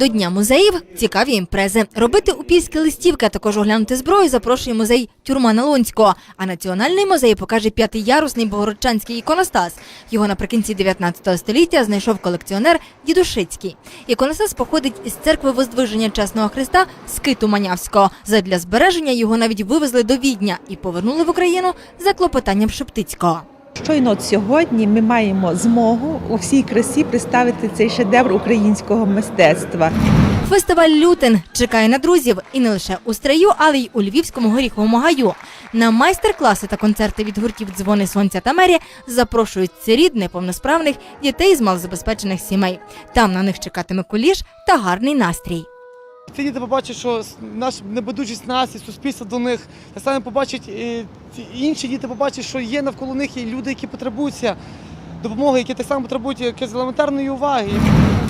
До Дня музеїв цікаві імпрези. Робити упільські листівки, а також оглянути зброю запрошує музей Тюрма Налонського. А Національний музей покаже п'ятиярусний богородчанський іконостас. Його наприкінці 19 століття знайшов колекціонер Дідушицький. Іконостас походить із церкви Воздвиження Чесного Христа Скиту Манявського. Задля збереження його навіть вивезли до Відня і повернули в Україну за клопотанням Шептицького. Щойно от сьогодні ми маємо змогу у всій красі представити цей шедевр українського мистецтва. Фестиваль Лютин чекає на друзів і не лише у Стрию, але й у Львівському горіховому гаю. На майстер-класи та концерти від гуртів Дзвони Сонця та Мері запрошують сиріт, неповносправних дітей з малозабезпечених сімей. Там на них чекатиме куліш та гарний настрій. Ці діти побачать, що с- наш небайдужість нас і суспільство до них. Та саме побачать і інші діти побачать, що є навколо них і люди, які потребуються допомоги, які так само потребують якоїсь елементарної уваги.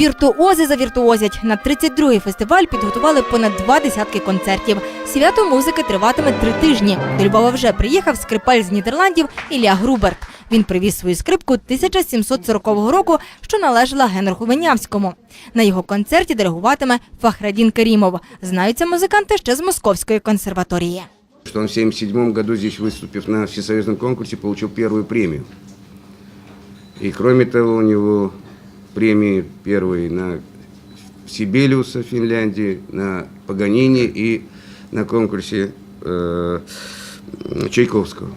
Віртуози завіртуозять. На 32-й фестиваль підготували понад два десятки концертів. Свято музики триватиме три тижні. До Львова вже приїхав скрипаль з Нідерландів Ілля Груберт. Він привіз свою скрипку 1740 року, що належала Генриху Венявському. На його концерті диригуватиме Фахрадін Керімов. Знаються музиканти ще з Московської консерваторії. что он в 1977 году здесь, выступив на всесоюзном конкурсе, получил первую премию. И кроме того, у него премии первые на Сибелиуса в Финляндии, на Паганини и на конкурсе э, Чайковского.